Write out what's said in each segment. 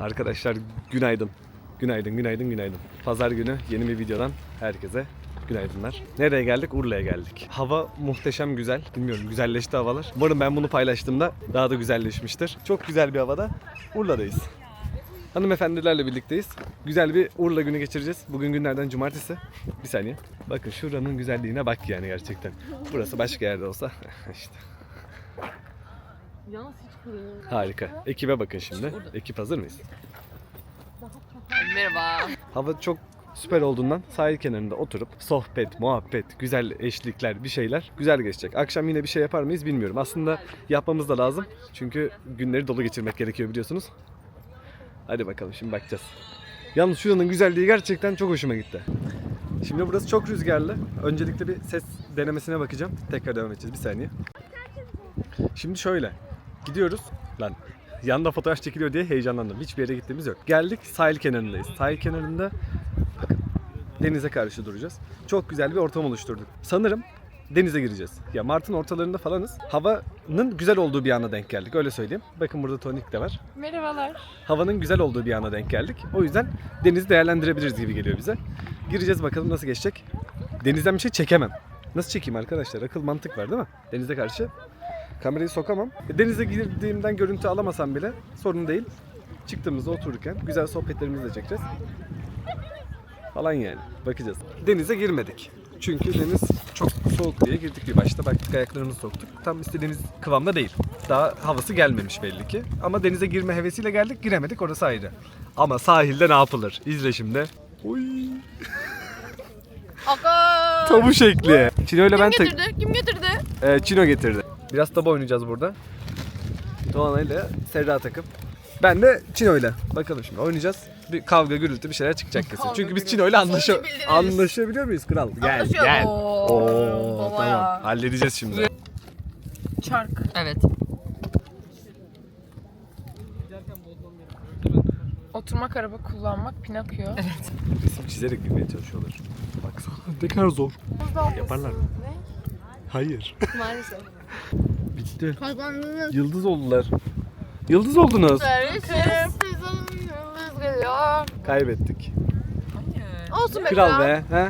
Arkadaşlar günaydın. Günaydın, günaydın, günaydın. Pazar günü yeni bir videodan herkese günaydınlar. Nereye geldik? Urla'ya geldik. Hava muhteşem güzel. Bilmiyorum güzelleşti havalar. Umarım ben bunu paylaştığımda daha da güzelleşmiştir. Çok güzel bir havada Urla'dayız. Hanımefendilerle birlikteyiz. Güzel bir Urla günü geçireceğiz. Bugün günlerden cumartesi. Bir saniye. Bakın şuranın güzelliğine bak yani gerçekten. Burası başka yerde olsa işte. Yalnız hiç kurulur. Harika. Ekibe bakın şimdi. Ekip hazır mıyız? Merhaba. Hava çok süper olduğundan sahil kenarında oturup sohbet, muhabbet, güzel eşlikler, bir şeyler güzel geçecek. Akşam yine bir şey yapar mıyız bilmiyorum. Aslında yapmamız da lazım. Çünkü günleri dolu geçirmek gerekiyor biliyorsunuz. Hadi bakalım şimdi bakacağız. Yalnız şuranın güzelliği gerçekten çok hoşuma gitti. Şimdi burası çok rüzgarlı. Öncelikle bir ses denemesine bakacağım. Tekrar devam edeceğiz. Bir saniye. Şimdi şöyle. Gidiyoruz. Lan Yanda fotoğraf çekiliyor diye heyecanlandım. Hiçbir yere gittiğimiz yok. Geldik sahil kenarındayız. Sahil kenarında bakın denize karşı duracağız. Çok güzel bir ortam oluşturduk. Sanırım denize gireceğiz. Ya Mart'ın ortalarında falanız. Havanın güzel olduğu bir ana denk geldik. Öyle söyleyeyim. Bakın burada tonik de var. Merhabalar. Havanın güzel olduğu bir ana denk geldik. O yüzden denizi değerlendirebiliriz gibi geliyor bize. Gireceğiz bakalım nasıl geçecek. Denizden bir şey çekemem. Nasıl çekeyim arkadaşlar? Akıl mantık var değil mi? Denize karşı kamerayı sokamam. E, Denize girdiğimden görüntü alamasam bile sorun değil. Çıktığımızda otururken güzel sohbetlerimizi de çekeceğiz. Falan yani. Bakacağız. Denize girmedik. Çünkü deniz çok soğuk diye girdik bir başta. Baktık ayaklarımızı soktuk. Tam istediğimiz kıvamda değil. Daha havası gelmemiş belli ki. Ama denize girme hevesiyle geldik giremedik orası ayrı. Ama sahilde ne yapılır? İzle şimdi. Oy. Aga. Tabu şekli. Çino ile ben Kim tek... getirdi? Kim getirdi? Ee, Çino getirdi. Biraz tabu oynayacağız burada. Doğan ile Serra takım. Ben de Çino ile. Bakalım şimdi oynayacağız. Bir kavga gürültü bir şeyler çıkacak kesin. Kavga Çünkü biz gürültü. Çino ile anlaşa Sonucu bildiririz. anlaşabiliyor muyuz kral? Gel Anlaşıyor. gel. Oo, Oo, baba tamam. ya. Halledeceğiz şimdi. Çark. Evet. Oturmak araba kullanmak Pinokyo. Evet. Resim çizerek bilmeye çalışıyorlar. Baksana ne kadar zor. Yaparlar mı? Hayır. Maalesef. Bitti. Kazandınız. Yıldız oldular. Yıldız oldunuz. Yıldız geliyor. Kaybettik. Olsun be Kral be. He?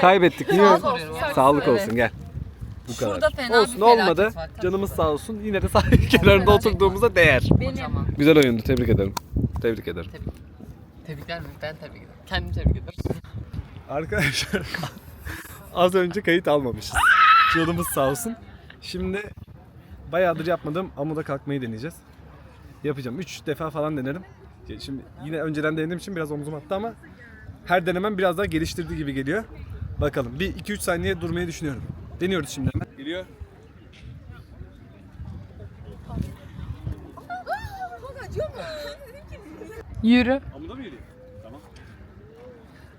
Kaybettik. Niye? Sağlık olsun. Sağlık olsun gel. Bu kadar. Şurada fena olsun bir felaket olmadı. var. Tabii. Canımız sağ olsun. Yine de sahil kenarında oturduğumuza değer. Kocaman. Güzel oyundu. Tebrik ederim. Tebrik ederim. Tebrikler mi? Ben tebrik ederim. Kendim tebrik ederim. Arkadaşlar az önce kayıt almamışız. Canımız sağ olsun. Şimdi bayağıdır yapmadığım amuda kalkmayı deneyeceğiz. Yapacağım. 3 defa falan denerim. Şimdi yine önceden denediğim için biraz omzum attı ama her denemem biraz daha geliştirdiği gibi geliyor. Bakalım. Bir 2-3 saniye durmayı düşünüyorum. Deniyoruz şimdi hemen. Geliyor. Yürü. Amuda mı yürüyeyim? Tamam.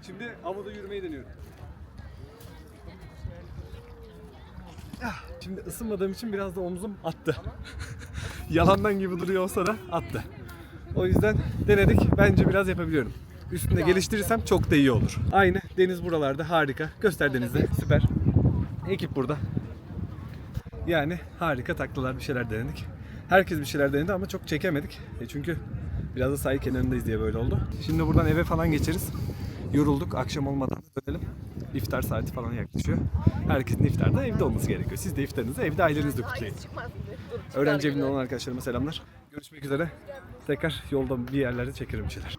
Şimdi amuda yürümeyi deniyorum. Şimdi ısınmadığım için biraz da omzum attı. Yalandan gibi duruyor olsa da attı. O yüzden denedik. Bence biraz yapabiliyorum. Üstünde geliştirirsem çok da iyi olur. Aynı. Deniz buralarda. Harika. Göster denizde. Süper. Ekip burada. Yani harika taklalar bir şeyler denedik. Herkes bir şeyler denedi ama çok çekemedik. E çünkü biraz da sahil kenarındayız diye böyle oldu. Şimdi buradan eve falan geçeriz. Yorulduk. Akşam olmadan dönelim. İftar saati falan yaklaşıyor. Herkesin iftarda evde olması gerekiyor. Siz de iftarınızı evde ailenizle kutlayın. Öğrenci evinde olan arkadaşlarıma selamlar. Görüşmek üzere. Tekrar yolda bir yerlerde çekerim bir şeyler.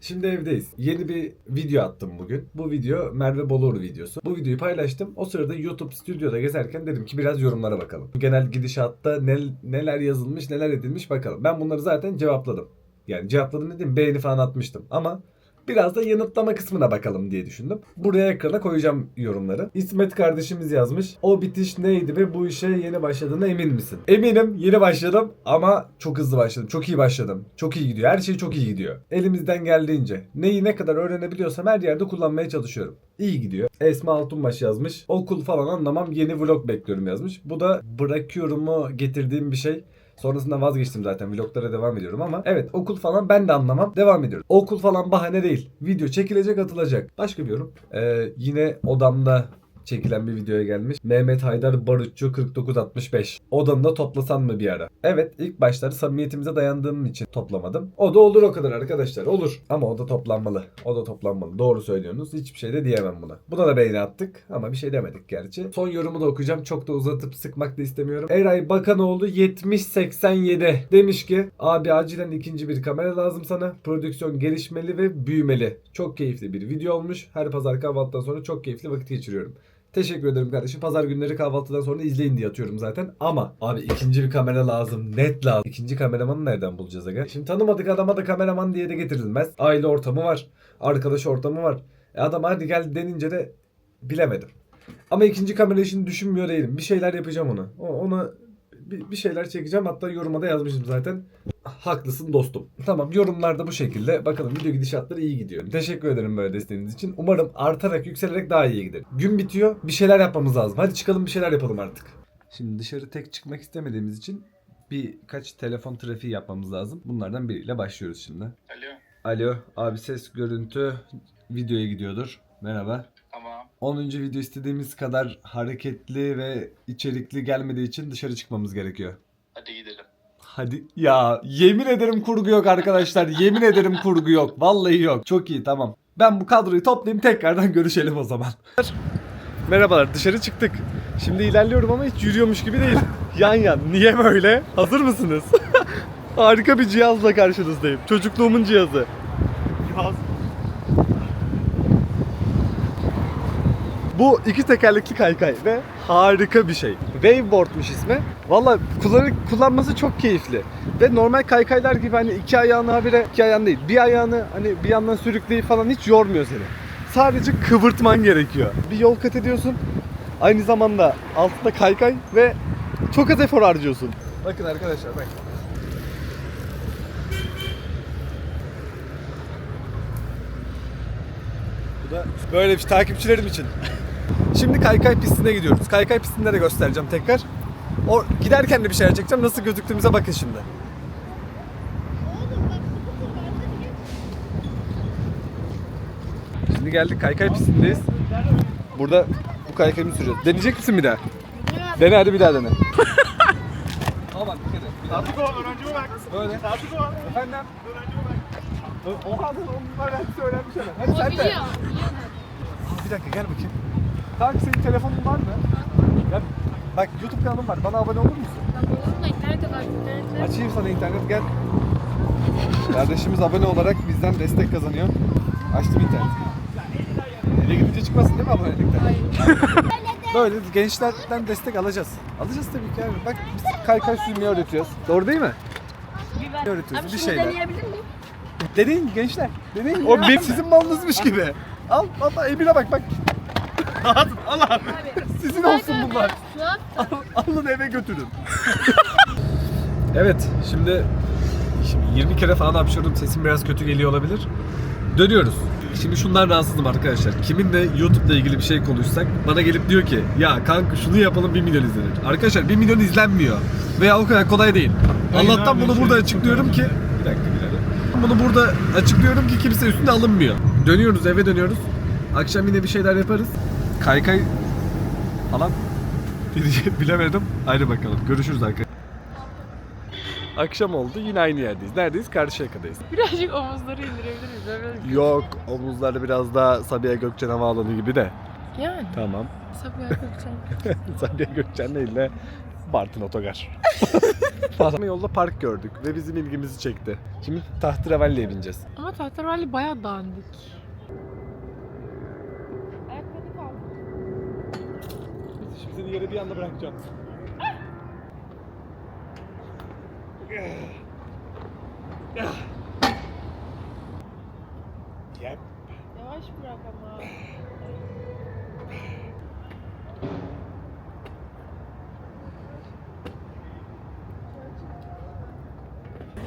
Şimdi evdeyiz. Yeni bir video attım bugün. Bu video Merve Bolur videosu. Bu videoyu paylaştım. O sırada YouTube stüdyoda gezerken dedim ki biraz yorumlara bakalım. Genel gidişatta nel- neler yazılmış, neler edilmiş bakalım. Ben bunları zaten cevapladım. Yani cevapladım dedim beğeni falan atmıştım. Ama biraz da yanıtlama kısmına bakalım diye düşündüm. Buraya ekrana koyacağım yorumları. İsmet kardeşimiz yazmış. O bitiş neydi ve bu işe yeni başladığına emin misin? Eminim yeni başladım ama çok hızlı başladım. Çok iyi başladım. Çok iyi gidiyor. Her şey çok iyi gidiyor. Elimizden geldiğince. Neyi ne kadar öğrenebiliyorsam her yerde kullanmaya çalışıyorum. İyi gidiyor. Esma Altunbaş yazmış. Okul falan anlamam yeni vlog bekliyorum yazmış. Bu da bırakıyorumu getirdiğim bir şey. Sonrasında vazgeçtim zaten vloglara devam ediyorum ama evet okul falan ben de anlamam devam ediyorum. Okul falan bahane değil. Video çekilecek atılacak. Başka bir yorum. Ee, yine odamda çekilen bir videoya gelmiş. Mehmet Haydar Barutçu 4965. Odanı da toplasan mı bir ara? Evet ilk başları samimiyetimize dayandığım için toplamadım. O da olur o kadar arkadaşlar olur. Ama o da toplanmalı. O da toplanmalı. Doğru söylüyorsunuz. Hiçbir şey de diyemem buna. Buna da beğeni attık ama bir şey demedik gerçi. Son yorumu da okuyacağım. Çok da uzatıp sıkmak da istemiyorum. Eray Bakanoğlu 7087 demiş ki abi acilen ikinci bir kamera lazım sana. Prodüksiyon gelişmeli ve büyümeli. Çok keyifli bir video olmuş. Her pazar kahvaltıdan sonra çok keyifli vakit geçiriyorum. Teşekkür ederim kardeşim. Pazar günleri kahvaltıdan sonra izleyin diye atıyorum zaten. Ama abi ikinci bir kamera lazım. Net lazım. İkinci kameramanı nereden bulacağız aga? Şimdi tanımadık adama da kameraman diye de getirilmez. Aile ortamı var. Arkadaş ortamı var. E adam hadi gel denince de bilemedim. Ama ikinci kamera işini düşünmüyor değilim. Bir şeyler yapacağım ona. Ona bir, bir şeyler çekeceğim. Hatta yoruma da yazmışım zaten. Haklısın dostum. Tamam yorumlarda bu şekilde. Bakalım video gidişatları iyi gidiyor. Teşekkür ederim böyle desteğiniz için. Umarım artarak yükselerek daha iyi gider. Gün bitiyor. Bir şeyler yapmamız lazım. Hadi çıkalım bir şeyler yapalım artık. Şimdi dışarı tek çıkmak istemediğimiz için birkaç telefon trafiği yapmamız lazım. Bunlardan biriyle başlıyoruz şimdi. Alo. Alo abi ses görüntü videoya gidiyordur. Merhaba. Tamam. 10. video istediğimiz kadar hareketli ve içerikli gelmediği için dışarı çıkmamız gerekiyor. Hadi gidelim. Hadi ya yemin ederim kurgu yok arkadaşlar. Yemin ederim kurgu yok. Vallahi yok. Çok iyi tamam. Ben bu kadroyu toplayayım tekrardan görüşelim o zaman. Merhabalar dışarı çıktık. Şimdi ilerliyorum ama hiç yürüyormuş gibi değil. Yan yan. Niye böyle? Hazır mısınız? Harika bir cihazla karşınızdayım. Çocukluğumun cihazı. Bu iki tekerlekli kaykay ve harika bir şey. Waveboard'muş ismi. Valla kullanması çok keyifli. Ve normal kaykaylar gibi hani iki ayağını habire iki ayağın değil bir ayağını hani bir yandan sürükleyip falan hiç yormuyor seni. Sadece kıvırtman gerekiyor. Bir yol kat ediyorsun. Aynı zamanda altında kaykay ve çok az efor harcıyorsun. Bakın arkadaşlar bak. Bu da böyle bir takipçilerim için. Şimdi kaykay pistine gidiyoruz. Kaykay pistinde de göstereceğim tekrar. O giderken de bir şeyler çekeceğim. Nasıl gözüktüğümüze bakın şimdi. Şimdi geldik kaykay pistindeyiz. Burada bu kaykayımı süreceğiz. Deneyecek misin bir daha? Dene hadi bir daha dene. Ama bak dikkat et. Artık o öğrencime bak. Böyle. Artık o. Efendim? Oha dur onlar hepsi öğrenmiş hemen. Hadi sen de. Bir dakika gel bakayım. Kanka senin telefonun var mı? Ya, bak YouTube kanalım var. Bana abone olur musun? Açayım sana internet gel. Kardeşimiz abone olarak bizden destek kazanıyor. Açtım internet. Eve gidince çıkmasın değil mi abonelikten? Böyle gençlerden destek alacağız. Alacağız tabii ki abi. Bak biz kaykay sürmeyi öğretiyoruz. Doğru değil mi? Öğretiyoruz bir şeyler. deneyebilir miyim? Deneyin gençler. Deneyin. O benim sizin malınızmış gibi. Al valla Emir'e bak bak. Al al abi. Sizin olsun bunlar. Al- Alın eve götürün. evet şimdi, şimdi 20 kere falan hapşırdım sesim biraz kötü geliyor olabilir. Dönüyoruz. Şimdi şundan rahatsızım arkadaşlar. Kiminle YouTube'la ilgili bir şey konuşsak bana gelip diyor ki ya kanka şunu yapalım 1 milyon izlenir. Arkadaşlar 1 milyon izlenmiyor. Veya o kadar kolay değil. Allah'tan bunu burada açıklıyorum ki bir dakika bir dakika. Bunu burada açıklıyorum ki kimse üstüne alınmıyor. Dönüyoruz eve dönüyoruz. Akşam yine bir şeyler yaparız. Kaykay falan Diyeceğim bilemedim. Haydi bakalım. Görüşürüz arkadaşlar. Akşam oldu. Yine aynı yerdeyiz. Neredeyiz? Karşıyaka'dayız. Birazcık omuzları indirebilir miyiz? Böyle Yok. Omuzları biraz daha Sabiha Gökçen Havaalanı gibi de. Yani. Tamam. Sabiha Gökçen. Sabiha Gökçen değil de Bartın Otogar. Ama yolda park gördük ve bizim ilgimizi çekti. Şimdi tahterevalliye bineceğiz. Ama tahtervalli bayağı dandik. Ayaklarını kaldır. Şimdi seni yere bir anda bırakacağım. Yep. Yavaş bırak ama.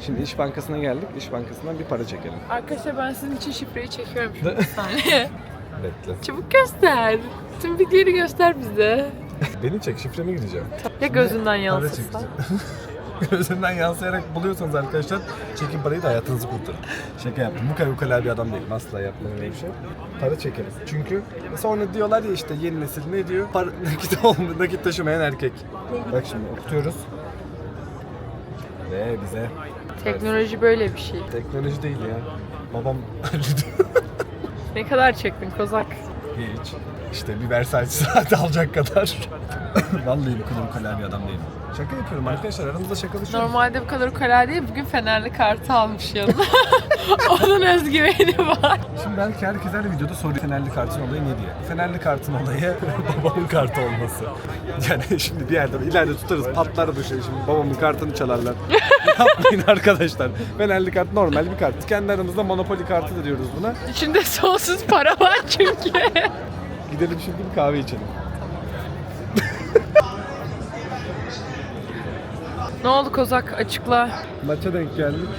Şimdi İş Bankası'na geldik. İş Bankası'ndan bir para çekelim. Arkadaşlar ben sizin için şifreyi çekiyorum şu bir saniye. Bekle. Çabuk göster. Tüm bilgileri göster bize. Beni çek, şifreme gideceğim. Ya gözünden çekeceğim. gözünden yansıyarak buluyorsanız arkadaşlar çekin parayı da hayatınızı kurtarın. Şaka yaptım. Bu kadar ukala bir adam değilim. Asla yapmam öyle bir şey. Para çekerim. Çünkü sonra diyorlar ya işte yeni nesil ne diyor? Para, nakit olmayan, nakit taşımayan erkek. Bak şimdi okutuyoruz. Ve bize Teknoloji böyle bir şey. teknoloji değil ya. Babam. Ne kadar çektin kozak? Hiç. İşte bir Versailles saati alacak kadar. Vallahi bu kadar ukala bir adam değilim. Şaka yapıyorum arkadaşlar aramızda şakalaşıyoruz. Normalde bu kadar ukala değil. Bugün Fenerli kartı almış yanına. Onun özgüveni var. Şimdi belki herkes her videoda soruyor Fenerli kartın olayı ne diye. Fenerli kartın olayı babamın kartı olması. Yani şimdi bir yerde ileride tutarız patlar bu şey şimdi babamın kartını çalarlar. Yapmayın arkadaşlar. Fenerli kart normal bir kart. Kendi aramızda Monopoly kartı da diyoruz buna. İçinde sonsuz para var çünkü. Gidelim şimdi bir kahve içelim. ne oldu kozak açıkla. Maça denk geldik.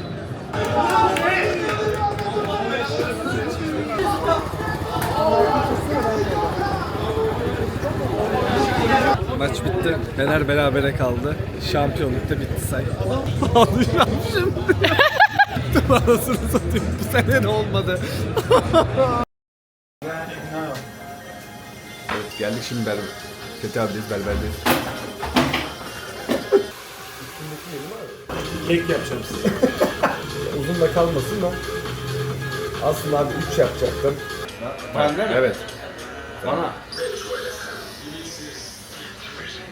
Maç bitti. Fener berabere kaldı. Şampiyonluk da bitti say. Ağlayacağım şimdi. Anasını satayım. Bu sene de olmadı. Geldik şimdi berber. Fethi abideyiz berberdeyiz. Kek yapacağım size. Uzun da kalmasın da. Aslında abi 3 yapacaktım. Bende mi? Evet. Bana.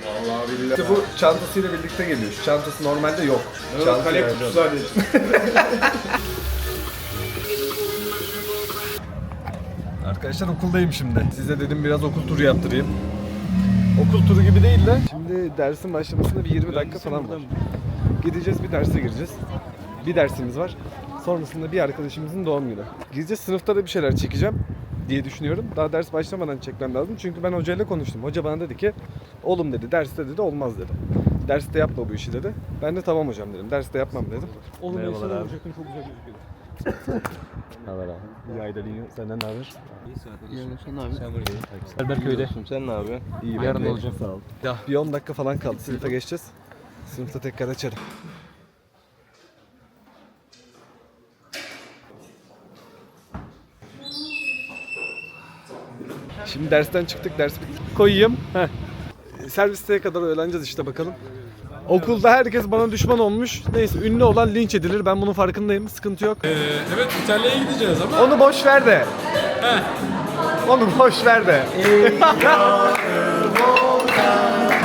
Vallahi billahi. İşte bu çantasıyla birlikte geliyor. Şu çantası normalde yok. Çantayı Kalem kutusu. Arkadaşlar okuldayım şimdi. Size dedim biraz okul turu yaptırayım. Okul turu gibi değil de. Şimdi dersin başlamasında bir 20 dakika falan var. Gideceğiz bir derse gireceğiz. Bir dersimiz var. Sonrasında bir arkadaşımızın doğum günü. Gideceğiz sınıfta da bir şeyler çekeceğim diye düşünüyorum. Daha ders başlamadan çekmem lazım. Çünkü ben hocayla konuştum. Hoca bana dedi ki oğlum dedi derste dedi olmaz dedi. Derste yapma bu işi dedi. Ben de tamam hocam dedim. Derste yapmam dedim. Oğlum Merhabalar abi. çok güzel gözüküyor. Haber abi. İyi Aydalinho. Senden ne haber? Berberköy'de. Sen ne yapıyorsun? İyi. Yarın ben de. olacağım. Sağ ol. Ya bir 10 dakika falan kaldı. Sınıfa geçeceğiz. Sınıfta tekrar açarım. Şimdi dersten çıktık. Ders bitti. Koyayım. Heh. Servisteye kadar öğreneceğiz işte bakalım. Okulda herkes bana düşman olmuş. Neyse ünlü olan linç edilir. Ben bunun farkındayım. Sıkıntı yok. Evet İtalya'ya gideceğiz ama Onu boş ver de. Onu boş ver de.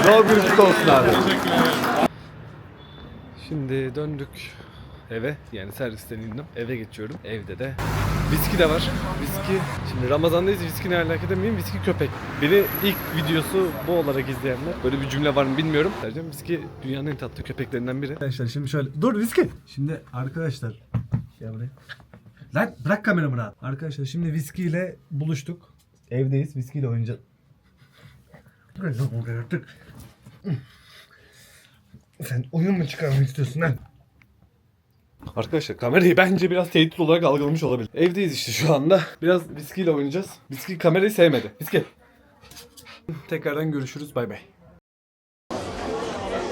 Doğum günün kutlu olsun abi. Şimdi döndük eve. Yani servisten indim. Eve geçiyorum. Evde de viski de var. Viski. Şimdi Ramazan'dayız. Viski ne alaka demeyeyim. Viski köpek. Beni ilk videosu bu olarak izleyenler. Böyle bir cümle var mı bilmiyorum. Dereceğim viski dünyanın en tatlı köpeklerinden biri. Arkadaşlar şimdi şöyle. Dur viski. Şimdi arkadaşlar. Gel buraya. Lan bırak kameramı rahat. Arkadaşlar şimdi viski ile buluştuk. Evdeyiz. Viski ile oynayacağız. Sen oyun mu çıkarmak istiyorsun lan? Arkadaşlar kamerayı bence biraz tehdit olarak algılamış olabilir. Evdeyiz işte şu anda. Biraz viskiyle oynayacağız. Viski kamerayı sevmedi. Viski. Tekrardan görüşürüz. Bay bay.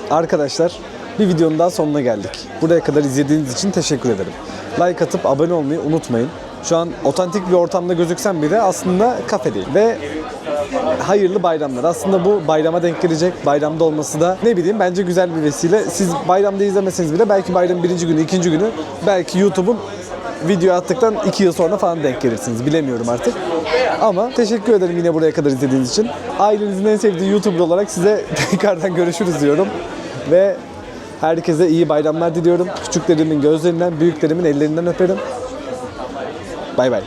Arkadaşlar bir videonun daha sonuna geldik. Buraya kadar izlediğiniz için teşekkür ederim. Like atıp abone olmayı unutmayın. Şu an otantik bir ortamda gözüksem bile aslında kafe değil. Ve hayırlı bayramlar. Aslında bu bayrama denk gelecek. Bayramda olması da ne bileyim bence güzel bir vesile. Siz bayramda izlemeseniz bile belki bayramın birinci günü, ikinci günü belki YouTube'un video attıktan iki yıl sonra falan denk gelirsiniz. Bilemiyorum artık. Ama teşekkür ederim yine buraya kadar izlediğiniz için. Ailenizin en sevdiği YouTuber olarak size tekrardan görüşürüz diyorum. Ve herkese iyi bayramlar diliyorum. Küçüklerimin gözlerinden, büyüklerimin ellerinden öperim. Bay bay.